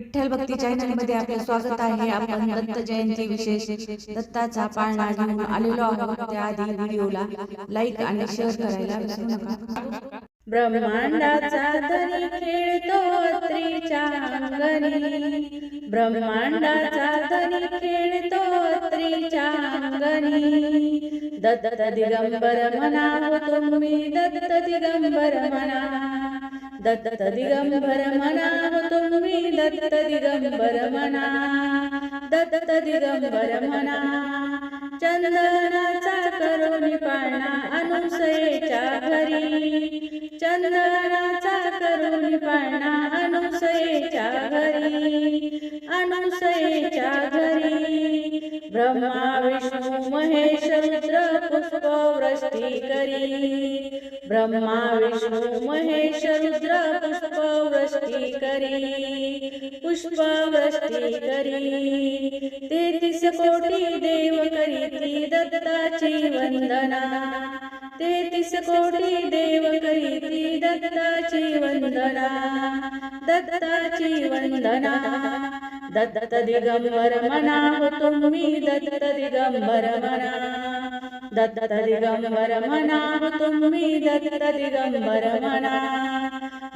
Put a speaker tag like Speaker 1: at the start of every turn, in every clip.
Speaker 1: विठ्ठल भक्ती चॅनलमध्ये आपले स्वागत आहे. आपण दत्त जयंती विशेष दत्ताचा पाळणा घेऊन आलेलो आहोत त्याआधी व्हिडिओला लाईक आणि शेअर करायला विसरू नका.
Speaker 2: ब्रह्मांडाचा धनी खेळतो त्रीच्या अंगणी. ब्रह्मांडाचा धनी खेळतो त्रीच्या अंगणी. दत्त दिगंबर म्हणाव तुम्ही दत्त दिगंबर म्हणा दत्त दिगंबर म्हणाव तुम्ही दत्त दिगंबर म्हणा दत्त दिगंबर म्हणा चंदनाचा करून पाळणा अनुसयेच्या घरी चंदनाचा करून पाळणा अनुसयेच्या घरी अनुसयेच्या घरी. ब्रह्मा विष्णू महेश रुद्र पुष्प वृष्टी करी. ब्रह्मा विष्णु महेश रुद्र पुष्पवृष्टि करी पुष्पवृष्टि करी. तेहतीस कोटी देव करीती दत्ताची वंदना. तेहतीस कोटी देव करीती दत्ताची वंदना. दत्ताची वंदना. दत्त दिगंबर म्हणा तुम्ही दत्त दिगंबर म्हणा दत्त दिगंबर म्हणा तुम्ही दत्त दिगंबर म्हणा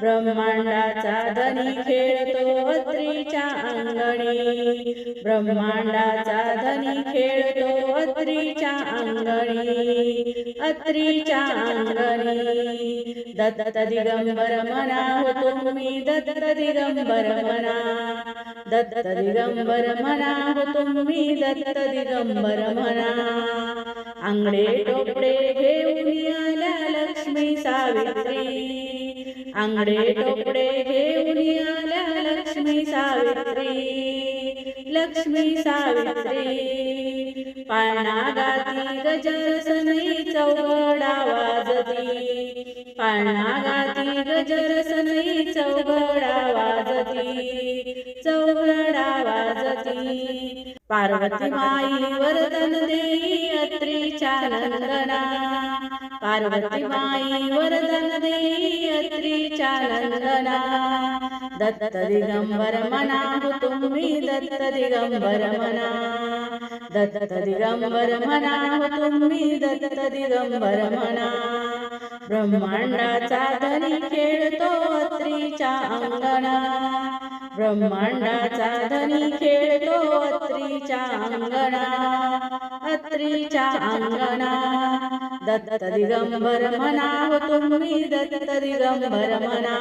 Speaker 2: ब्रह्मांडाचा धनी खेळतो अत्रीच्या अंगणी ब्रह्मांडाचा धनी खेळतो अत्रीच्या अंगणी अत्रीच्या अंगणी. दत्त दिगंबर म्हणा हो तुम्ही दत्त दिगंबर म्हणा दत्त दिगंबर म्हणा हो तुम्ही दत्त दिगंबर म्हणा आंगडे टोपडे घेऊन आल्या लक्ष्मी सावित्री. आंगडे टोपडे घेऊन आल्या लक्ष्मी सावित्री. लक्ष्मी सावित्री. पाळणा गाती गजर सनई चौघडा वाजती. पाळणा गाती गजर सनई चौघडा वाजती. चौघडा वाजती. पार्वती माई वरदन देई अत्रीच्या नंदना पार्वती माई वरदन देई अत्रीच्या नंदना दत्त दिगंबर म्हणा तुम्ही दत्त दिगंबर मना. दत्त दिगंबर म्हणा तुम्ही दत्त दिगंबर मना. ब्रह्मांडाचा धनी खेळतो अत्रीच्या अंगणा. ब्रह्मांडाचा धनी खेळतो अत्रीच्या अंगणा. अत्रीच्या अंगणा दत्त दिगंबर म्हणाव तुम्ही दत्त दिगंबर म्हणा.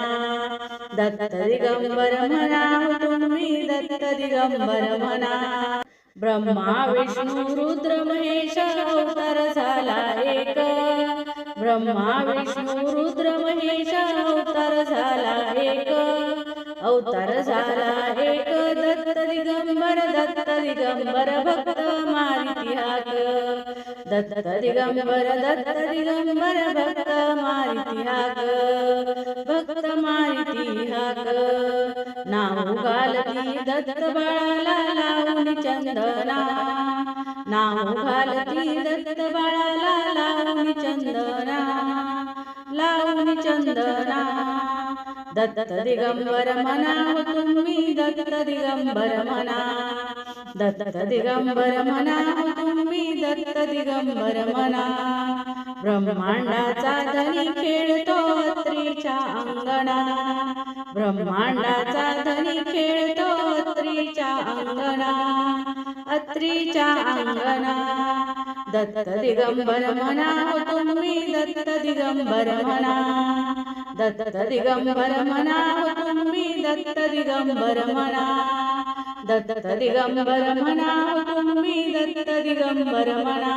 Speaker 2: दत्त दिगंबर म्हणाव तुम्ही दत्त दिगंबर म्हणा. ब्रह्मा विष्णू रुद्र महेश अवतार झाला एक. ब्रह्मा विष्णू रुद्र महेश अवतार झाला एक. अवतार झाला एक दत्त दिगंबर दत्त दिगंबर भक्त मारिती हाक दत्त दिगंबर दत्त दिगंबर भक्त मारिती हाक भक्त मारिती हाक नाव घालती दत्त बाळाला लावून चंदना। नाव घालती दत्त बाळाला लावून चंदना। लावून चंदना। दत्त दिगंबर म्हणा तुम्ही दत्त दिगंबर म्हणा। दत्त दिगंबर म्हणा तुम्ही दत्त दिगंबर म्हणा ब्रह्मांडाचा धनी खेळतो त्रीच्या अंगणा. ब्रह्मांडाचा धनी खेळतो त्रीच्या अंगणा. अत्रीच्या अंगणा. दत्त दिगंबर म्हणा तुम्ही दत्त दिगंबर म्हणा दत्त दिगंबर म्हणा तुम्ही दत्त दिगंबर म्हणा दत्त दिगंबर म्हणा तुम्ही दत्त दिगंबर म्हणा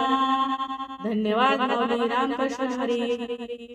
Speaker 2: धन्यवाद रामकृष्ण हरी.